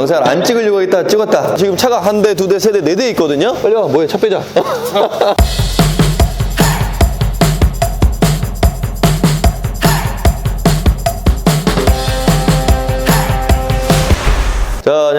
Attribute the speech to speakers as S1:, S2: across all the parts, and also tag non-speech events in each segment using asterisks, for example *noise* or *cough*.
S1: 영상을 안 찍으려고 했다 찍었다. 지금 차가 한 대, 두 대, 세 대, 네 대 있거든요? 빨리 와 뭐해 차 빼자 *laughs*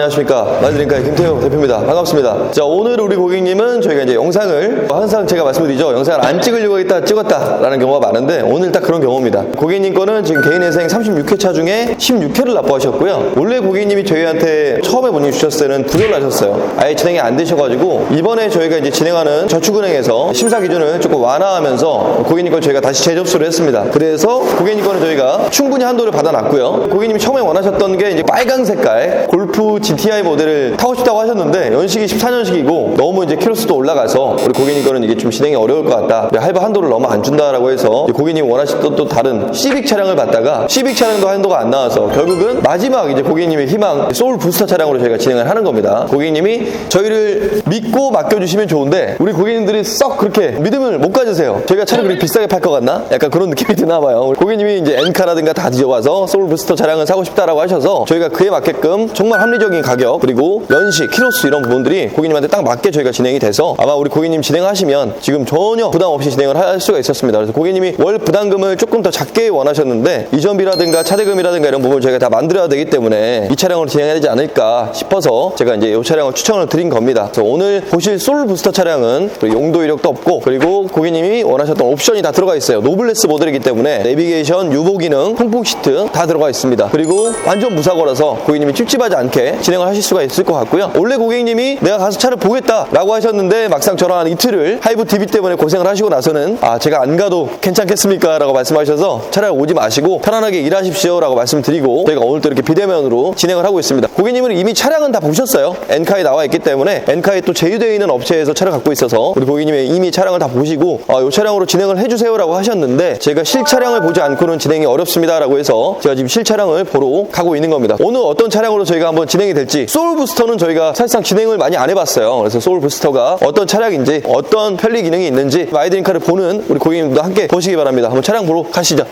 S1: 안녕하십니까. 마드링카의 김태형 대표입니다. 반갑습니다. 자, 오늘 우리 고객님은 저희가 이제 영상을, 항상 제가 말씀드리죠. 영상을 안 찍으려고 했다 찍었다 라는 경우가 많은데, 오늘 딱 그런 경우입니다. 고객님 거는 지금 개인회생 36회 차 중에 16회를 납부하셨고요. 원래 고객님이 저희한테 처음에 문의 주셨을 때는 부결을 하셨어요. 아예 진행이 안 되셔가지고, 이번에 저희가 이제 진행하는 저축은행에서 심사 기준을 조금 완화하면서 고객님 걸 저희가 다시 재접수를 했습니다. 그래서 고객님 거는 저희가 충분히 한도를 받아놨고요. 고객님이 처음에 원하셨던 게 이제 빨간 색깔 골프 GTI 모델을 타고 싶다고 하셨는데 연식이 14년식이고 너무 이제 키로수도 올라가서 우리 고객님 거는 이게 좀 진행이 어려울 것 같다. 할부 한도를 너무 안 준다라고 해서 이제 고객님이 원하셨던 또 다른 시빅 차량을 받다가 시빅 차량도 한도가 안 나와서 결국은 마지막 이제 고객님의 희망 소울 부스터 차량으로 저희가 진행을 하는 겁니다. 고객님이 저희를 믿고 맡겨주시면 좋은데 우리 고객님들이 썩 그렇게 믿음을 못 가지세요. 저희가 차를 그렇게 비싸게 팔 것 같나? 약간 그런 느낌이 드나 봐요. 고객님이 이제 엔카라든가 다 뒤져와서 소울 부스터 차량을 사고 싶다라고 하셔서 저희가 그에 맞게끔 정말 합리적인 가격 그리고 연식, 키로수 이런 부분들이 고객님한테 딱 맞게 저희가 진행이 돼서 아마 우리 고객님 진행하시면 지금 전혀 부담 없이 진행을 할 수가 있었습니다. 그래서 고객님이 월 부담금을 조금 더 작게 원하셨는데 이전비라든가 차대금이라든가 이런 부분을 저희가 다 만들어야 되기 때문에 이 차량으로 진행해야 되지 않을까 싶어서 제가 이제 이 차량을 추천을 드린 겁니다. 그래서 오늘 보실 솔 부스터 차량은 또 용도 이력도 없고 그리고 고객님이 원하셨던 옵션이 다 들어가 있어요. 노블레스 모델이기 때문에 내비게이션, 유보 기능, 통풍 시트 다 들어가 있습니다. 그리고 완전 무사고라서 고객님이 찝찝하지 않게 진행을 하실 수가 있을 것 같고요. 원래 고객님이 내가 가서 차를 보겠다라고 하셨는데 막상 저랑 한 이틀을 하이브 TV 때문에 고생을 하시고 나서는 아 제가 안 가도 괜찮겠습니까? 라고 말씀하셔서 차라리 오지 마시고 편안하게 일하십시오 라고 말씀드리고 저희가 오늘 또 이렇게 비대면으로 진행을 하고 있습니다. 고객님은 이미 차량은 다 보셨어요. 엔카에 나와 있기 때문에 엔카에 또 제휴되어 있는 업체에서 차를 갖고 있어서 우리 고객님이 이미 차량을 다 보시고 아, 이 차량으로 진행을 해주세요 라고 하셨는데 제가 실차량을 보지 않고는 진행이 어렵습니다 라고 해서 제가 지금 실차량을 보러 가고 있는 겁니다. 오늘 어떤 차량으로 저희가 한번 진행이 될지 소울 부스터는 저희가 사실상 진행을 많이 안 해봤어요. 그래서 소울 부스터가 어떤 차량인지 어떤 편리 기능이 있는지 마이드링카를 보는 우리 고객님도 함께 보시기 바랍니다. 한번 차량 보러 가시죠.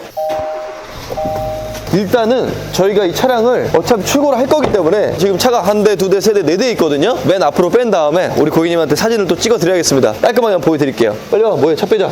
S1: 일단은 저희가 이 차량을 어차피 출고를 할 거기 때문에 지금 차가 한 대, 두 대, 세 대, 네 대 있거든요. 맨 앞으로 뺀 다음에 우리 고객님한테 사진을 또 찍어 드려야겠습니다. 깔끔하게 한번 보여드릴게요. 빨리 와, 뭐해, 차 빼자.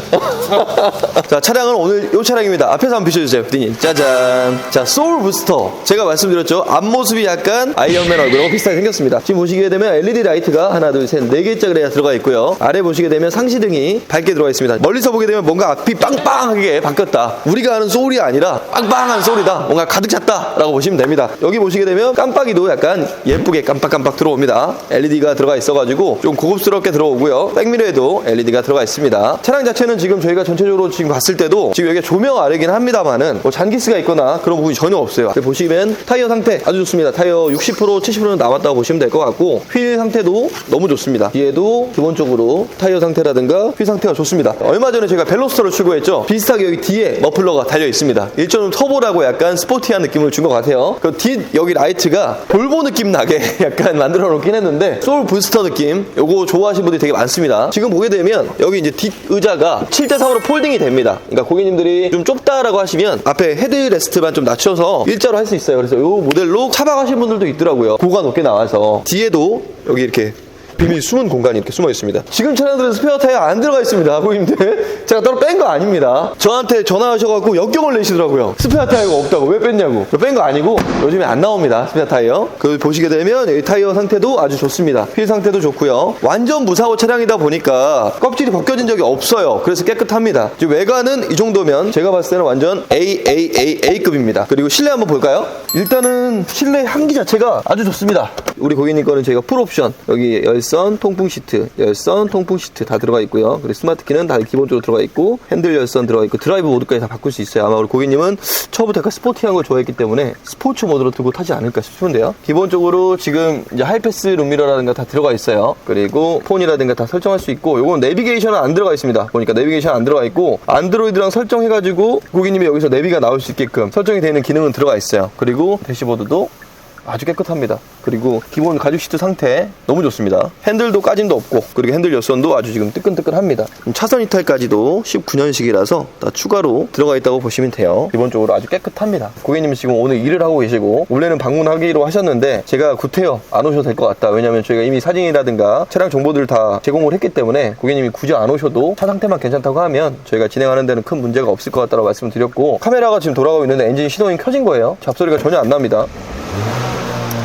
S1: *laughs* 자, 차량은 오늘 이 차량입니다. 앞에서 한번 비춰주세요, 피디님. 짜잔. 자, 소울 부스터. 제가 말씀드렸죠. 앞모습이 약간 아이언맨 얼굴하고 비슷하게 생겼습니다. 지금 보시게 되면 LED 라이트가 하나, 둘, 셋, 네 개짜리 들어가 있고요. 아래 보시게 되면 상시등이 밝게 들어가 있습니다. 멀리서 보게 되면 뭔가 앞이 빵빵하게 바뀌었다. 우리가 아는 소울이 아니라 빵빵한 소울이다. 뭔가 가득 찼다라고 보시면 됩니다. 여기 보시게 되면 깜빡이도 약간 예쁘게 깜빡깜빡 들어옵니다. LED가 들어가 있어가지고 좀 고급스럽게 들어오고요. 백미러에도 LED가 들어가 있습니다. 차량 자체는 지금 저희가 전체적으로 지금 봤을 때도 지금 여기 조명 아래긴 합니다만은 뭐 잔기스가 있거나 그런 부분이 전혀 없어요. 보시면 타이어 상태 아주 좋습니다. 타이어 60% 70%는 남았다고 보시면 될 것 같고 휠 상태도 너무 좋습니다. 뒤에도 기본적으로 타이어 상태라든가 휠 상태가 좋습니다. 얼마 전에 제가 벨로스터를 출고했죠. 비슷하게 여기 뒤에 머플러가 달려 있습니다. 1.5 터보라고 약간 스포티한 느낌을 준 것 같아요. 그뒷 여기 라이트가 볼보 느낌 나게 *laughs* 약간 만들어 놓긴 했는데 소울 부스터 느낌 요거 좋아하시는 분들이 되게 많습니다. 지금 보게 되면 여기 이제 뒷 의자가 7대3으로 폴딩이 됩니다. 그러니까 고객님들이 좀 좁다라고 하시면 앞에 헤드레스트만 좀 낮춰서 일자로 할 수 있어요. 그래서 요 모델로 차박하시는 분들도 있더라고요. 고가 높게 나와서 뒤에도 여기 이렇게 비밀 숨은 공간이 이렇게 숨어 있습니다. 지금 차량들은 스페어 타이어 안 들어가 있습니다. 고객님들. *laughs* 제가 따로 뺀 거 아닙니다. 저한테 전화하셔갖고 역경을 내시더라고요. 스페어 타이어가 없다고. 왜 뺐냐고. 뺀 거 아니고 요즘에 안 나옵니다. 스페어 타이어. 그 보시게 되면 이 타이어 상태도 아주 좋습니다. 휠 상태도 좋고요. 완전 무사고 차량이다 보니까 껍질이 벗겨진 적이 없어요. 그래서 깨끗합니다. 외관은 이 정도면 제가 봤을 때는 완전 AAAA급입니다. 그리고 실내 한번 볼까요? 일단은 실내 향기 자체가 아주 좋습니다. 우리 고객님 거는 저희가 풀옵션 여기 열 선, 통풍 시트, 열선, 통풍 시트 다 들어가 있고요. 그리고 스마트 키는 다 기본적으로 들어가 있고 핸들 열선 들어가 있고 드라이브 모드까지 다 바꿀 수 있어요. 아마 우리 고객님은 처음부터 약간 스포티한 걸 좋아했기 때문에 스포츠 모드로 들고 타지 않을까 싶은데요. 기본적으로 지금 이제 하이패스 룸미러라든가 다 들어가 있어요. 그리고 폰이라든가 다 설정할 수 있고 요건 내비게이션은 안 들어가 있습니다. 보니까 내비게이션 안 들어가 있고 안드로이드랑 설정해가지고 고객님이 여기서 내비가 나올 수 있게끔 설정이 되어 있는 기능은 들어가 있어요. 그리고 대시보드도 아주 깨끗합니다. 그리고 기본 가죽 시트 상태 너무 좋습니다. 핸들도 까짐도 없고 그리고 핸들 여선도 아주 지금 뜨끈뜨끈합니다. 차선 이탈까지도 19년식이라서 다 추가로 들어가 있다고 보시면 돼요. 기본적으로 아주 깨끗합니다. 고객님이 지금 오늘 일을 하고 계시고 원래는 방문하기로 하셨는데 제가 구태여 안 오셔도 될 것 같다. 왜냐면 저희가 이미 사진이라든가 차량 정보들을 다 제공을 했기 때문에 고객님이 굳이 안 오셔도 차 상태만 괜찮다고 하면 저희가 진행하는 데는 큰 문제가 없을 것 같다고 말씀을 드렸고 카메라가 지금 돌아가고 있는데 엔진 시동이 켜진 거예요. 잡소리가 전혀 안 납니다.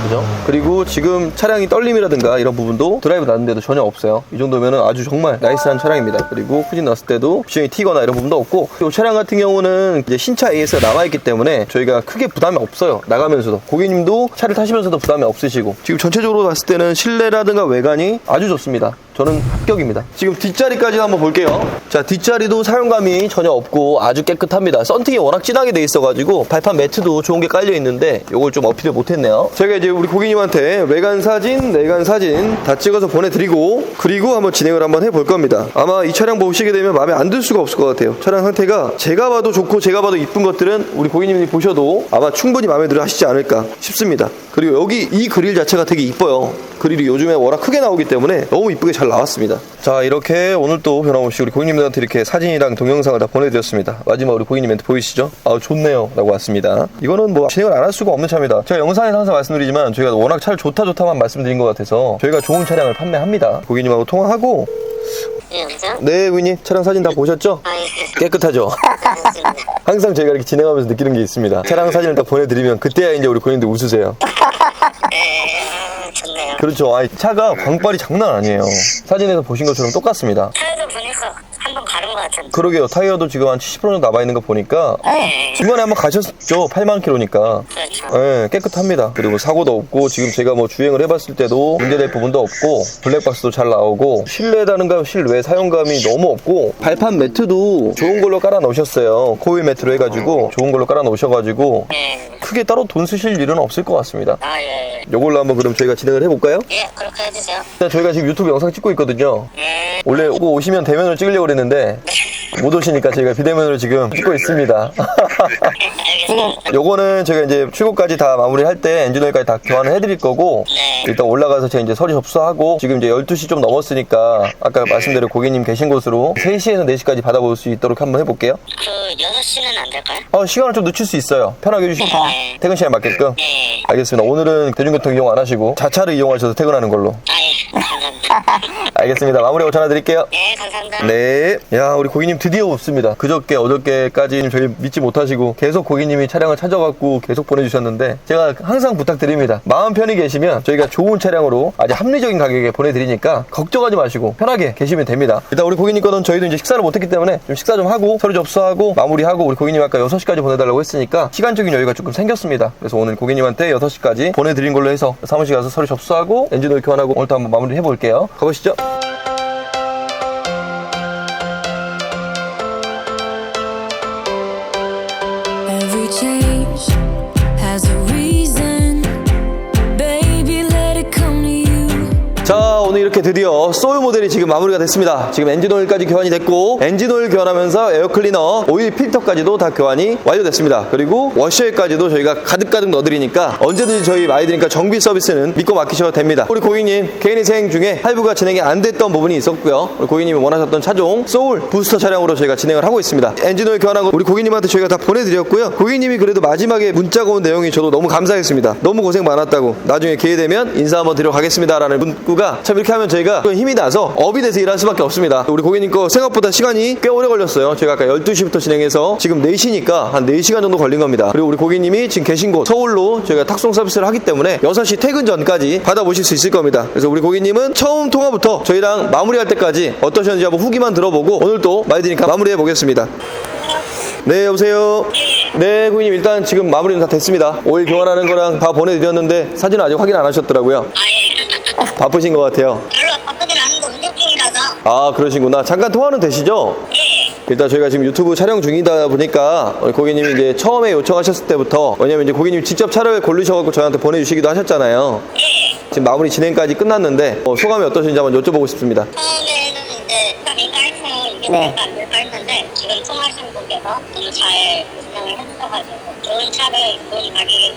S1: 그죠? 그리고 지금 차량이 떨림이라든가 이런 부분도 드라이브 나는데도 전혀 없어요. 이 정도면 아주 정말 나이스한 차량입니다. 그리고 후진 넣었을 때도 비용이 튀거나 이런 부분도 없고 이 차량 같은 경우는 이제 신차 AS가 남아있기 때문에 저희가 크게 부담이 없어요. 나가면서도 고객님도 차를 타시면서도 부담이 없으시고 지금 전체적으로 봤을 때는 실내라든가 외관이 아주 좋습니다. 저는 합격입니다. 지금 뒷자리까지 한번 볼게요. 자, 뒷자리도 사용감이 전혀 없고 아주 깨끗합니다. 썬팅이 워낙 진하게 돼 있어가지고 발판 매트도 좋은 게 깔려 있는데 이걸 좀 어필을 못했네요. 저희가 이제 우리 고객님한테 외관 사진, 내관 사진 다 찍어서 보내드리고 그리고 한번 진행을 한번 해볼 겁니다. 아마 이 차량 보시게 되면 마음에 안 들 수가 없을 것 같아요. 차량 상태가 제가 봐도 좋고 제가 봐도 이쁜 것들은 우리 고객님이 보셔도 아마 충분히 마음에 들어 하시지 않을까 싶습니다. 그리고 여기 이 그릴 자체가 되게 이뻐요. 그릴이 요즘에 워낙 크게 나오기 때문에 너무 이쁘게 잘 나왔습니다. 자, 이렇게 오늘 또 변함없이 우리 고객님들한테 이렇게 사진이랑 동영상을 다 보내드렸습니다. 마지막 우리 고객님 멘트 보이시죠? 아, 좋네요. 라고 왔습니다. 이거는 뭐 진행을 안 할 수가 없는 차입니다. 제가 영상에서 항상 말씀드리지만 저희가 워낙 차를 좋다 좋다만 말씀드린 것 같아서 저희가 좋은 차량을 판매합니다. 고객님하고 통화하고
S2: 예?
S1: 네, 고객님 차량 사진 다 보셨죠?
S2: 아, 예.
S1: 깨끗하죠?
S2: 좋습니다. *laughs*
S1: 항상 저희가 이렇게 진행하면서 느끼는 게 있습니다. 차량 사진을 딱 보내드리면 그때야 이제 우리 고객님들 웃으세요.
S2: 예, 좋네요.
S1: 그렇죠. 아이, 차가 광빨이 장난 아니에요. 사진에서 보신 것처럼 똑같습니다.
S2: 타이어도 보니까 같은데.
S1: 그러게요. 타이어도 지금 한 70% 정도 남아있는 거 보니까
S2: 네.
S1: 이번에 한번 가셨죠. 8만 킬로니까.
S2: 그렇죠.
S1: 예, 깨끗합니다. 그리고 사고도 없고 지금 제가 뭐 주행을 해봤을 때도 문제될 부분도 없고 블랙박스도 잘 나오고 실내다는가 실외 사용감이 너무 없고 발판 매트도 좋은 걸로 깔아 놓으셨어요. 코일 매트로 해가지고 좋은 걸로 깔아 놓으셔가지고
S2: 예.
S1: 크게 따로 돈 쓰실 일은 없을 것 같습니다.
S2: 아, 예.
S1: 이걸로 한번 그럼 저희가 진행을 해볼까요?
S2: 예, 그렇게 해주세요.
S1: 일단 저희가 지금 유튜브 영상 찍고 있거든요.
S2: 예.
S1: 원래 오고 오시면 대면으로 찍으려고 그랬는데 못 오시니까 저희가 비대면으로 지금 찍고 있습니다.
S2: 알겠습니다.
S1: 요거는 제가 이제 출고까지 다 마무리할 때 엔진오일까지 다 교환을 해드릴 거고
S2: 네.
S1: 일단 올라가서 제가 이제 서류 접수하고 지금 이제 12시 좀 넘었으니까 아까 말씀드린 고객님 계신 곳으로 3시에서 4시까지 받아볼 수 있도록 한번 해볼게요.
S2: 그 6시는 안 될까요?
S1: 어, 시간을 좀 늦출 수 있어요. 편하게 해주시고
S2: 네.
S1: 퇴근 시간에 맞게끔.
S2: 예.
S1: 알겠습니다. 오늘은 대중교통 이용 안 하시고 자차를 이용하셔서 퇴근하는 걸로.
S2: 아, 예. 감사합니다. *laughs*
S1: 알겠습니다. 마무리하고 전화 드릴게요.
S2: 예, 감사합니다.
S1: 네. 야, 우리 고객님 드디어 없습니다. 그저께, 어저께까지 저희 믿지 못하시고 계속 고객님이 차량을 찾아갖고 계속 보내주셨는데 제가 항상 부탁드립니다. 마음 편히 계시면 저희가 좋은 차량으로 아주 합리적인 가격에 보내드리니까 걱정하지 마시고 편하게 계시면 됩니다. 일단 우리 고객님 거는 저희도 이제 식사를 못했기 때문에 좀 식사 좀 하고 서류 접수하고 마무리하고 우리 고객님 아까 6시까지 보내달라고 했으니까 시간적인 여유가 조금 생겼습니다. 그래서 오늘 고객님한테 6시까지 보내드린 걸로 해서 사무실 가서 서류 접수하고 엔진 오일 교환하고 오늘도 한번 마무리 해볼게요. 가보시죠. 이렇게 드디어 소유 모델이 지금 마무리가 됐습니다. 지금 엔진오일까지 교환이 됐고 엔진오일 교환하면서 에어클리너 오일 필터까지도 다 교환이 완료됐습니다. 그리고 워셔액까지도 저희가 가득가득 넣어드리니까 언제든지 저희 마이드니까 정비 서비스는 믿고 맡기셔도 됩니다. 우리 고객님 개인위생 중에 할부가 진행이 안 됐던 부분이 있었고요. 우리 고객님이 원하셨던 차종 소울 부스터 차량으로 저희가 진행을 하고 있습니다. 엔진오일 교환하고 우리 고객님한테 저희가 다 보내드렸고요. 고객님이 그래도 마지막에 문자가 온 내용이 저도 너무 감사했습니다. 너무 고생 많았다고 나중에 기회 되면 인사 한번 드려 가겠습니다라는 문구가 참 이렇게 하면 저희가 힘이 나서 업이 돼서 일할 수밖에 없습니다. 우리 고객님 거 생각보다 시간이 꽤 오래 걸렸어요. 저희가 아까 12시부터 진행해서 지금 4시니까 한 4시간 정도 걸린 겁니다. 그리고 우리 고객님이 지금 계신 곳 서울로 저희가 탁송 서비스를 하기 때문에 6시 퇴근 전까지 받아보실 수 있을 겁니다. 그래서 우리 고객님은 처음 통화부터 저희랑 마무리할 때까지 어떠셨는지 한번 후기만 들어보고 오늘 또 마이드니까 마무리해 보겠습니다. 네 여보세요? 네 고객님 일단 지금 마무리는 다 됐습니다. 오일 교환하는 거랑 다 보내드렸는데 사진은 아직 확인 안 하셨더라고요.
S2: 아, 예.
S1: 바쁘신 것 같아요
S2: 별로 바쁘진 않은데 운동 중이라서.
S1: 아 그러시구나 잠깐 통화는 되시죠?
S2: 예.
S1: 일단 저희가 지금 유튜브 촬영 중이다 보니까 우리 고객님이 이제 처음에 요청하셨을 때부터 왜냐면 이제 고객님이 직접 차를 고르셔갖고 저희한테 보내주시기도 하셨잖아요
S2: 예.
S1: 지금 마무리 진행까지 끝났는데 어, 소감이 어떠신지 한번 여쭤보고 싶습니다
S2: 처음에는 이제 민가이프 이게 네. 안 될까 했는데 너무 잘 진행을 해주셔가지고 좀 좋은 차를 본 가격에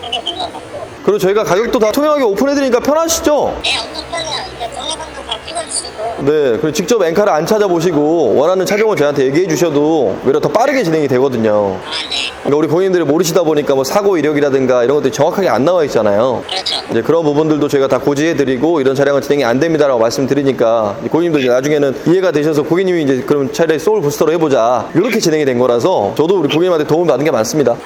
S2: 생각된 것 같고.
S1: 그리고 저희가 가격도 다 투명하게 오픈해드리니까 편하시죠?
S2: 네, 엄청 편해요. 이제 찍어주시고.
S1: 네, 그리고 직접 엔카를 안 찾아보시고 원하는 차종을 저희한테 얘기해 주셔도 오히려 더 빠르게 진행이 되거든요.
S2: 아, 네.
S1: 그러니까 우리 고객님들이 모르시다 보니까 뭐 사고 이력이라든가 이런 것들이 정확하게 안 나와 있잖아요.
S2: 그렇죠.
S1: 이제 그런 부분들도 저희가 다 고지해 드리고 이런 차량은 진행이 안 됩니다라고 말씀드리니까 고객님도 이제 나중에는 이해가 되셔서 고객님이 이제 그럼 차라리 소울 부스터로 해보자 이렇게 진행이 된 거라서 저도 우리 고객님한테 도움을 받은 게 많습니다.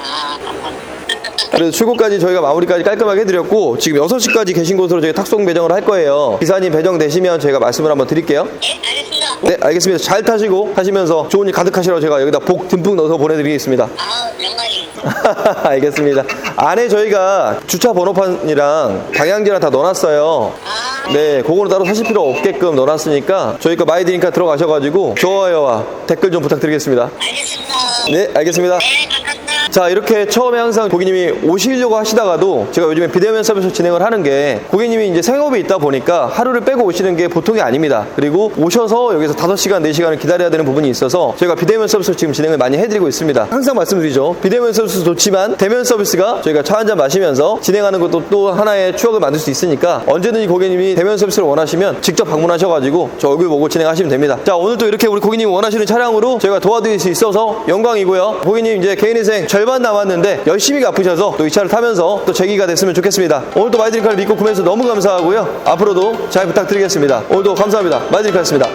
S1: 그래서 출고까지 저희가 마무리까지 깔끔하게 해드렸고 지금 6시까지 계신 곳으로 저희 탁송 배정을 할 거예요. 기사님 배정 되시면 저희가 말씀을 한번 드릴게요.
S2: 네, 알겠습니다.
S1: 네, 알겠습니다. 잘 타시고 하시면서 좋은 일 가득하시라고 제가 여기다 복 듬뿍 넣어서 보내드리겠습니다.
S2: 아. *laughs*
S1: 알겠습니다. 안에 저희가 주차 번호판이랑 방향지랑 다 넣어놨어요.
S2: 아,
S1: 네, 그거는 따로 사실 필요 없게끔 넣어놨으니까 저희 거 마이드니까 들어가셔가지고 좋아요와 댓글 좀 부탁드리겠습니다.
S2: 알겠습니다.
S1: 네, 알겠습니다.
S2: 네.
S1: 자 이렇게 처음에 항상 고객님이 오시려고 하시다가도 제가 요즘에 비대면 서비스 진행을 하는 게 고객님이 이제 생업이 있다 보니까 하루를 빼고 오시는 게 보통이 아닙니다. 그리고 오셔서 여기서 5시간 4시간을 기다려야 되는 부분이 있어서 저희가 비대면 서비스 지금 진행을 많이 해드리고 있습니다. 항상 말씀드리죠. 비대면 서비스 좋지만 대면 서비스가 저희가 차 한 잔 마시면서 진행하는 것도 또 하나의 추억을 만들 수 있으니까 언제든지 고객님이 대면 서비스를 원하시면 직접 방문하셔가지고 저 얼굴 보고 진행하시면 됩니다. 자 오늘 또 이렇게 우리 고객님이 원하시는 차량으로 저희가 도와드릴 수 있어서 영광이고요. 고객님 이제 개인 인생 절반 남았는데 열심히 갚으셔서 또 이 차를 타면서 또 재기가 됐으면 좋겠습니다. 오늘도 마이드리카를 믿고 구매해서 너무 감사하고요. 앞으로도 잘 부탁드리겠습니다. 오늘도 감사합니다. 마이드리카였습니다